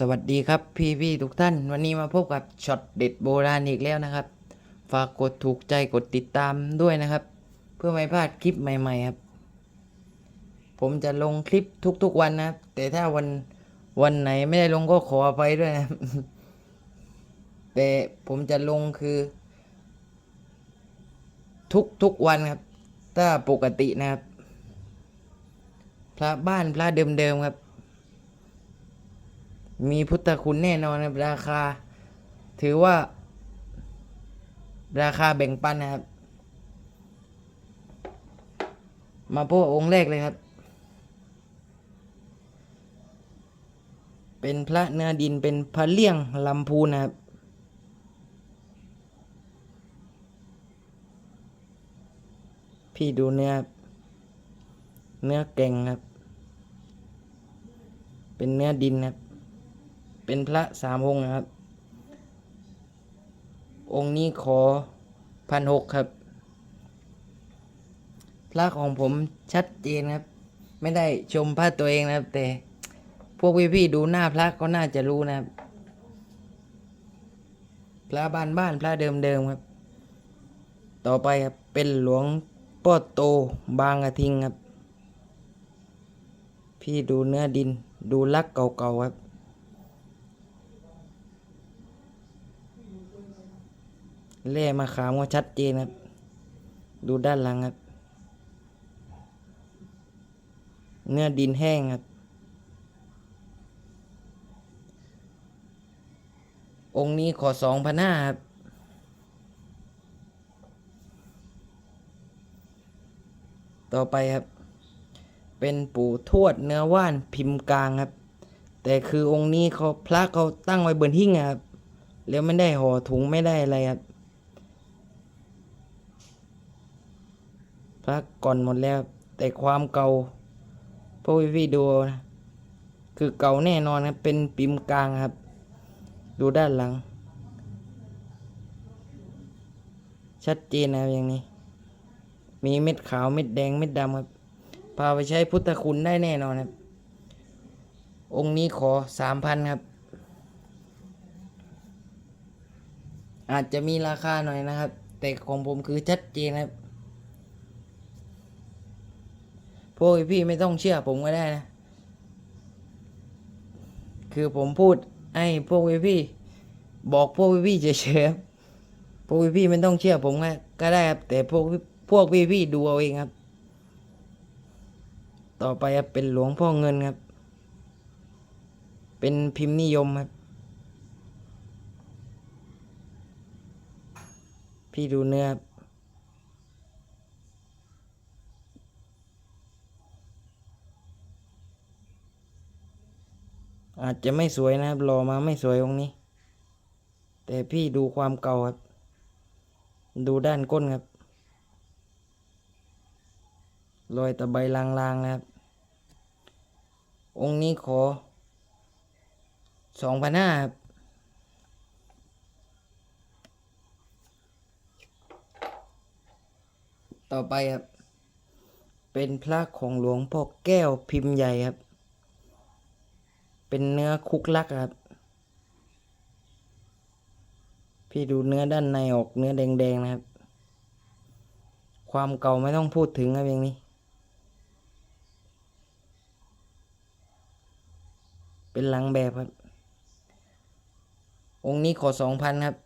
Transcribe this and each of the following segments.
สวัสดีครับพี่พี่ๆทุกท่าน วันนี้มาพบกับช็อตเด็ดโบราณอีกแล้วนะครับ ฝากกดถูกใจกดติดตามด้วยนะครับ เพื่อไม่พลาดคลิปใหม่ ๆ ครับ ผมจะลงคลิปทุกๆวันนะแต่ถ้าวันวันไหนไม่ได้ลงก็ขออภัยด้วยนะแต่ผมจะลงคือ ทุกทุกวันครับ ถ้าปกตินะครับ พระบ้านพระเดิมๆครับ มีพุทธคุณแน่นอนครับราคา ถือว่า ราคาแบ่งปันนะครับ มาพบองค์แรกเลยครับ เป็นพระเนื้อดินเป็นพระเลี่ยงลำพูนนะครับพี่ดูเนื้อครับเนื้อแก่งครับ เป็นเนื้อดินครับ เป็นพระสามองค์นะครับ องค์นี้ขอพันหกครับ พระของผมชัดเจนครับ ไม่ได้ชมพระตัวเองนะครับ แต่ พวกพี่ๆดูหน้าพระก็น่าจะรู้นะครับ พระบ้านบ้านพระเดิมๆครับ ต่อไปครับเป็นหลวงพ่อโตบางกระทิงครับ พี่ดูเนื้อดินดูลักเก่าๆครับ เล่มาขามก็ชัดเจนครับ ดูด้านหลังครับ เนื้อดินแห้งครับ องค์นี้ขอสองพันห้าครับต่อไปครับ เป็นปู่ทวดเนื้อว่านพิมพ์กลางครับ แต่คือองค์นี้เขาพระเขาตั้งไว้บนหิ้งครับ แล้วไม่ได้ห่อถุงไม่ได้อะไรครับ พระก่อนหมดแล้ว แต่ความเก่าพวกพี่ดูนะคือเก่าแน่นอนครับเป็นปิมกลางครับ ดูด้านหลัง ชัดเจนนะครับอย่างนี้ มีเม็ดขาวเม็ดแดงเม็ดดำครับ พาไปใช้พุทธคุณได้แน่นอนครับ องค์นี้ขอสามพันครับ อาจจะมีราคาหน่อยนะครับ แต่ของผมคือชัดเจนครับ พวกพี่ไม่ต้องเชื่อผมก็ได้นะ คือผมพูดให้พวกพี่บอกพวกพี่เฉยๆพวกพี่ไม่ต้องเชื่อผมก็ก็ได้ครับ แต่พวกพวกพี่ดูเอาเองครับ ต่อไปครับเป็นหลวงพ่อเงินครับ เป็นพิมพ์นิยมครับ พี่ดูเนื้อครับ อาจจะไม่สวยนะครับรอมาไม่สวยองนี้ แต่พี่ดูความเก่าครับ ดูด้านก้นครับ รอยตะไบลางๆนะครับ องค์นี้ขอสองพันห้าครับต่อไปครับ เป็นพระของหลวงพ่อแก้วพิมพ์ใหญ่ครับ เป็นเนื้อคุกลักครับ พี่ดูเนื้อด้านในออกเนื้อแดงๆนะครับ ความเก่าไม่ต้องพูดถึงครับอย่างนี้ เป็นหลังแบบครับ องค์นี้ขอสองพันครับ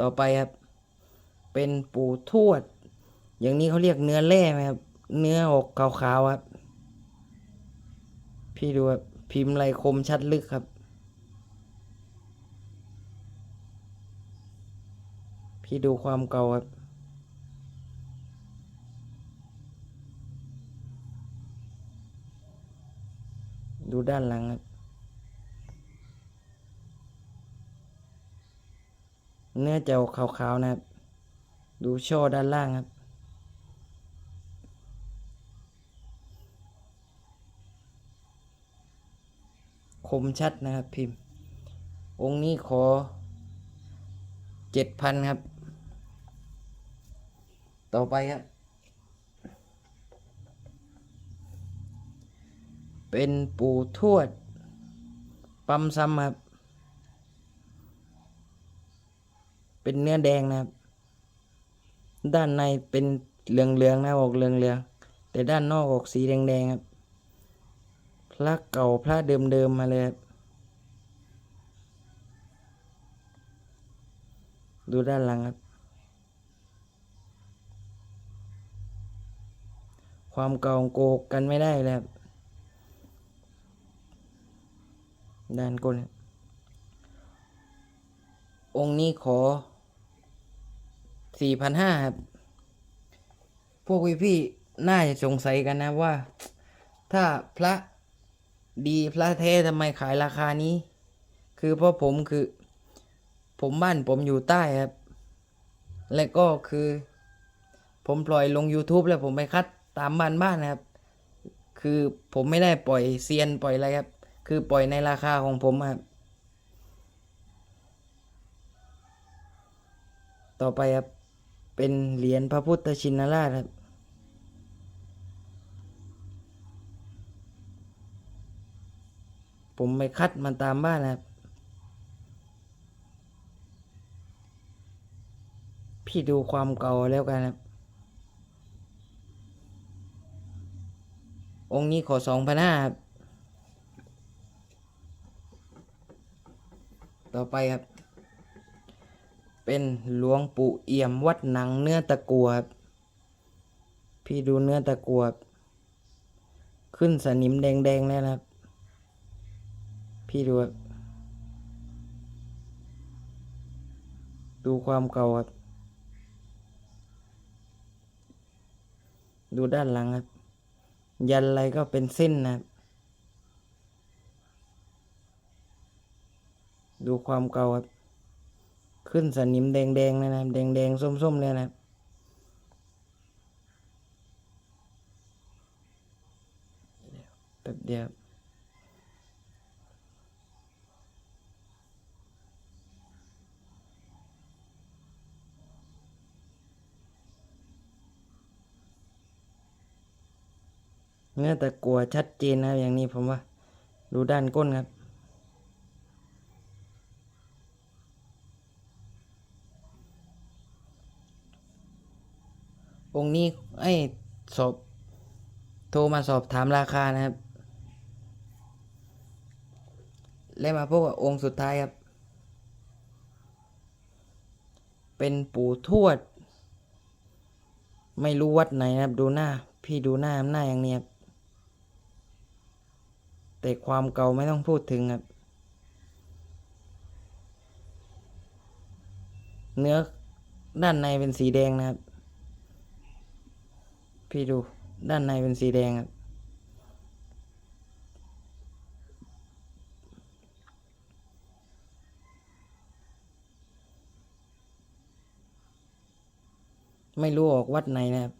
ต่อไปครับ เป็นปู่ทวด อย่างนี้เขาเรียกเนื้อแร่ไหมครับ เนื้อออกขาวๆครับ พี่ดูครับพิมพ์ลายคมชัดลึกครับ พี่ดูความเก่าครับดูด้านหลังครับ เนื้อจะขาวๆนะครับ ดูช่อด้านล่างครับ คมชัดนะครับพิมพ์ องค์นี้ขอเจ็ดพันครับ ต่อไปครับ เป็นปู่ทวด ปั๊มซ้ำครับ เป็นเนื้อแดงนะครับ ด้านในเป็นเหลืองๆนะออกเหลืองๆแต่ด้านนอกออกสีแดงๆครับ ระเก่าพระเดิมๆมาเลยดูด้านหลังครับ ความเก่าโกกกันไม่ได้เลยครับด้านก้นองค์นี้ขอสี่พันห้าครับ พวกพี่ๆน่าจะสงสัยกันนะว่า ถ้าพระ ดีพระแท้ทำไมขายราคานี้ คือเพราะผมคือ ผมบ้านผมอยู่ใต้ครับ และก็คือ ผมปล่อยลง YouTube แล้วผมไปคัดตามบ้านบ้านนะครับ คือผมไม่ได้ปล่อยเซียนปล่อยอะไรครับ คือปล่อยในราคาของผมครับ ต่อไปครับ เป็นเหรียญพระพุทธชินราชครับ ผมไปคัดมันตามบ้านนะครับ พี่ดูความเก่าแล้วกันครับ องค์นี้ขอสองพันห้าครับ ต่อไปครับ เป็นหลวงปู่เอี่ยมวัดหนังเนื้อตะกัวครับ พี่ดูเนื้อตะกัว ขึ้นสนิมแดงๆแล้วนะครับ พี่ดูครับดูความเก่าครับ ดูด้านหลังครับ ยันอะไรก็เป็นเส้นนะครับ ดูความเก่าครับ ขึ้นสนิมแดงๆเลยนะครับแดงๆส้มๆเลยนะครับแป๊บเดียว เนื้อตะกัวชัดเจนนะครับอย่างนี้ผมว่า ดูด้านก้นครับ องค์นี้ไอ้สอบ โทรมาสอบถามราคานะครับ และมาพบกับองค์สุดท้ายครับ เป็นปู่ทวด ไม่รู้วัดไหนนะครับ ดูหน้า พี่ดูหน้าหน้าอย่างนี้ครับ แต่ความเก่าไม่ต้องพูดถึงครับ เนื้อด้านในเป็นสีแดงนะครับ พี่ดูด้านในเป็นสีแดงครับ ไม่รู้ออกวัดไหนนะครับ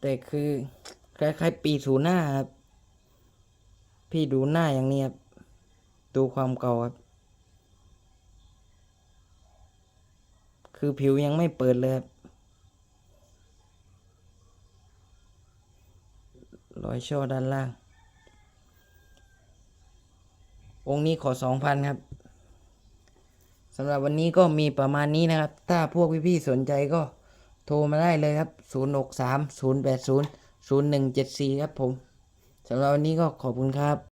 แต่คือคล้ายๆปีสูนย์หน้าครับ พี่ดูหน้าอย่างนี้ครับ ดูความเก่าครับ คือผิวยังไม่เปิดเลยครับรอยช่อด้านล่าง องค์นี้ขอสองพันครับสำหรับวันนี้ก็มีประมาณนี้นะครับ ถ้าพวกพี่ๆสนใจก็โทรมาได้เลยครับ 0 6 3 0 8 0 0 1 7 4 ครับผม สำหรับวันนี้ก็ขอบคุณครับ